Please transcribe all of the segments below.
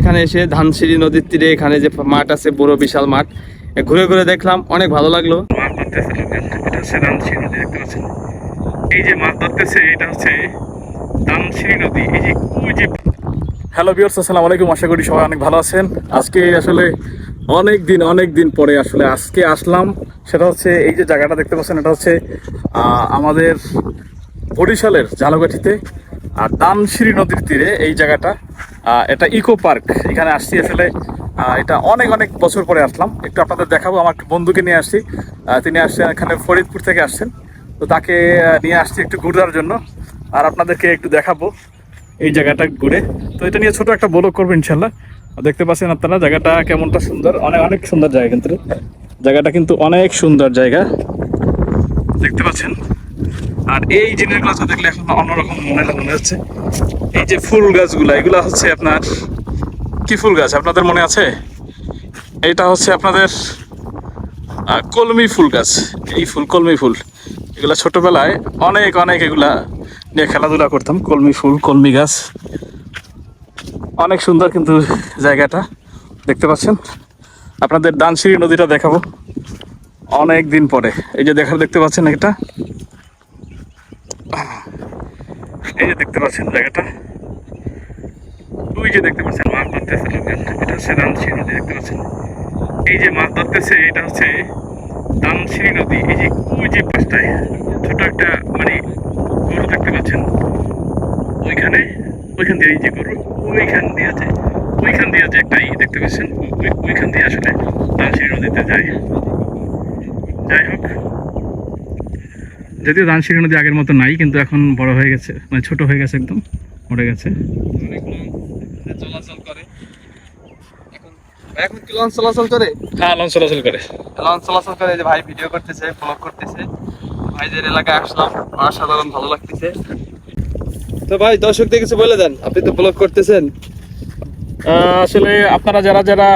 এখানে এসে ধানসিঁড়ি নদীর তীরে এখানে যে মাঠ আছে বড় বিশাল মাঠ ঘুরে ঘুরে দেখলাম অনেক ভালো লাগল। মাছ ধরতেছে এটা হচ্ছে দানসিঁড়ি নদী দেখতে পাচ্ছেন? এই যে মাছ ধরতেছে এটা হচ্ছে দানসিঁড়ি নদী। এই যে ওই যে হ্যালো বিয়ার্স আসসালামু আলাইকুম আশা করি সবাই অনেক ভালো আছেন। আজকে আসলে অনেক দিন অনেক দিন পরে আসলে আজকে আসলাম। সেটা হচ্ছে এই যে জায়গাটা দেখতে পাচ্ছেন এটা হচ্ছে আহ, আমাদের বরিশালের ঝালকাঠিতে আর দানসিঁড়ি নদীর তীরে এই জায়গাটা। এটা ইকো পার্ক। এখানে আসছি আসলে এটা অনেক অনেক বছর পরে আসলাম। একটু আপনাদের দেখাবো, আমার বন্ধুকে নিয়ে আসছি। তিনি আসছেন এখানে ফরিদপুর থেকে আসছেন। তো তাকে নিয়ে আসছি একটু ঘুরার জন্য। আর আপনাদেরকে একটু দেখাবো এই জায়গাটা ঘুরে। তো এটা নিয়ে ছোট একটা বলক করব ইনশাল্লাহ। দেখতে পাচ্ছেন আপনারা, জায়গাটা কেমনটা সুন্দর। অনেক অনেক সুন্দর জায়গা কিন্তু। জায়গাটা কিন্তু অনেক সুন্দর জায়গা। দেখতে পাচ্ছেন? আর এই জিনিসগুলো তো দেখলে এখন অন্যরকম মনে মনে হচ্ছে। এই যে ফুল গাছগুলা, এগুলা হচ্ছে আপনার, কি ফুল গাছ? আপনাদের মনে আছে? এটা হচ্ছে আপনাদের কলমি ফুল গাছ। এই ফুল, কলমি ফুল। এগুলা ছোটবেলায় অনেক অনেক এগুলা নিয়ে খেলাধুলা করতাম। কলমি ফুল, কলমি গাছ। অনেক সুন্দর কিন্তু জায়গাটা, দেখতে পাচ্ছেন? আপনাদের দানসিঁড়ি নদীটা দেখাবো। অনেক দিন পরে। এই যে দেখার দেখতে পাচ্ছেন এটা? এই যে দেখতে পাচ্ছেন জায়গাটা। ওই যে দেখতে পাচ্ছেন, মাছ ধরতেছে লোকজন। এটা হচ্ছে দানসিঁড়ি নদী, দেখতে পাচ্ছেন? এই যে মাছ ধরতেছে, এটা হচ্ছে দানসিঁড়ি নদী। এই যে ওই যে পাশটায়, ছোট একটা মানে গরু দেখতে পাচ্ছেন? ওইখানে, ওইখান দিয়ে এই যে গরু, ওইখান দিয়ে আছে ওইখান দিয়ে যে একটা ই দেখতে পাচ্ছেন? ওই- ওইখান দিয়ে আসলে দানসিঁড়ি নদীতে যায়। যাই হোক যদিও দানসিঁড়ি নদী আগের মতো নাই কিন্তু এখন বড় হয়ে গেছে মানে ছোট হয়ে গেছে একদম মরে গেছে। অনেক চলাচল করে। এখন এখন কি লঞ্চ চলাচল করে? হ্যাঁ লঞ্চ চলাচল করে। লঞ্চ চলাচল করে যে ভাই ভিডিও করতেছে ব্লগ করতেছে। ভাইদের এলাকায় আসলাম অসাধারণ ভালো লাগতেছে। তো ভাই দর্শকদের কিছু বলে দেন আপনি তো ব্লগ করতেছেন। আসলে আপনারা যারা যারা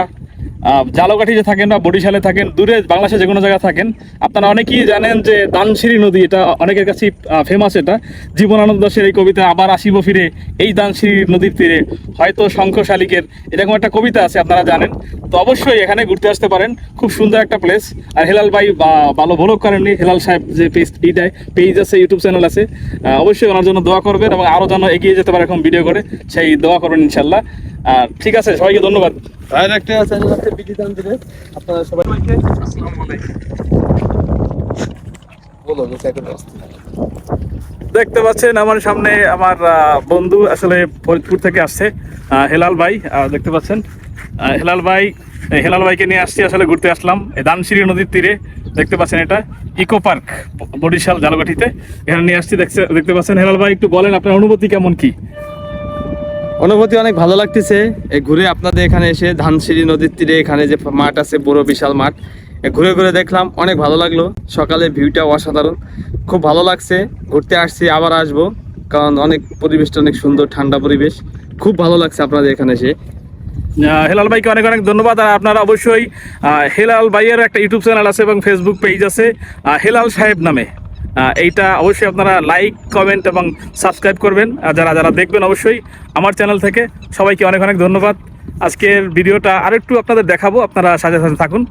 আহ, জালকাঠিতে থাকেন বা বরিশালে থাকেন দূরে বাংলাদেশে যে কোনো জায়গায় থাকেন আপনারা অনেকেই জানেন যে দানসিঁড়ি নদী এটা অনেকের কাছে ফেমাস এটা। জীবনানন্দ দাশের এই কবিতা আবার আসিব ফিরে এই দানসিঁড়ি নদীর তীরে হয়তো শঙ্খ শালিকের এরকম একটা কবিতা আছে আপনারা জানেন। তো অবশ্যই এখানে ঘুরতে আসতে পারেন খুব সুন্দর একটা প্লেস আর হেলাল ভাই বা- ভালো ভ্লগ করেননি হেলাল সাহেব যে পেজ এইটাই পেজ আছে ইউটিউব চ্যানেল আছে। অবশ্যই ওনার জন্য দোয়া করবেন এবং আরও যেন এগিয়ে যেতে পারে এখন ভিডিও করে সেই দোয়া করবেন ইনশাল্লাহ আর ঠিক আছে সবাইকে ধন্যবাদ। ভাইয়ের একটা চ্যানেল আছে আপনারা সবাই বলো যে কয়টা দেখতে পাচ্ছেন আমার সামনে আমার বন্ধু আসলে ফরিদপুর থেকে আসছে হেলাল ভাই দেখতে পাচ্ছেন। হেলাল ভাই হেলাল ভাইকে নিয়ে আসছি আসলে ঘুরতে আসলাম। এই দানসিঁড়ি নদীর তীরে দেখতে পাচ্ছেন এটা ইকো পার্ক বরিশাল জালকাঠিতে। এখানে নিয়ে আসছি দেখতে পাচ্ছেন। হেলাল ভাই একটু বলেন আপনার অনুভূতি কেমন কি? অনুভূতি অনেক ভালো লাগতেছে। ঘুরে আপনাদের এখানে এসে ধানসিঁড়ি নদীর তীরে এখানে যে মাঠ আছে, বড় বিশাল মাঠ ঘুরে ঘুরে দেখলাম, অনেক ভালো লাগল। সকালে ভিউটা অসাধারণ। খুব ভালো লাগছে। ঘুরতে আসছি, আবার আসব, কারণ অনেক পরিবেশটা অনেক সুন্দর, ঠান্ডা পরিবেশ। খুব ভালো লাগছে আপনাদের এখানে এসে। হেলাল ভাইকে অনেক অনেক ধন্যবাদ, আর আপনারা অবশ্যই হেলাল ভাইয়ের একটা ইউটিউব চ্যানেল আছে এবং ফেসবুক পেজ আছে হেলাল সাহেব নামে। এইটা অবশ্যই আপনারা লাইক কমেন্ট এবং সাবস্ক্রাইব করবেন। যারা যারা দেখবেন অবশ্যই আমার চ্যানেল থেকে সবাইকে অনেক অনেক ধন্যবাদ। আজকের ভিডিওটা আরেকটু আপনাদের দেখাবো, আপনারা সাজে সাজে থাকুন।